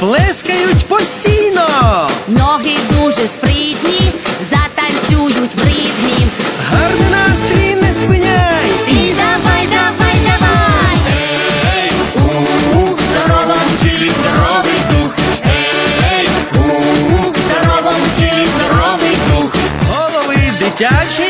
плескають постійно. Ноги дуже спритні, затанцюють в ритмі. Гарний настрій не спиняй. І давай, давай, давай. Ей, у, в здоровому тілі здоровий дух. Ей, у, в здоровому тілі здоровий дух. Голови дитячі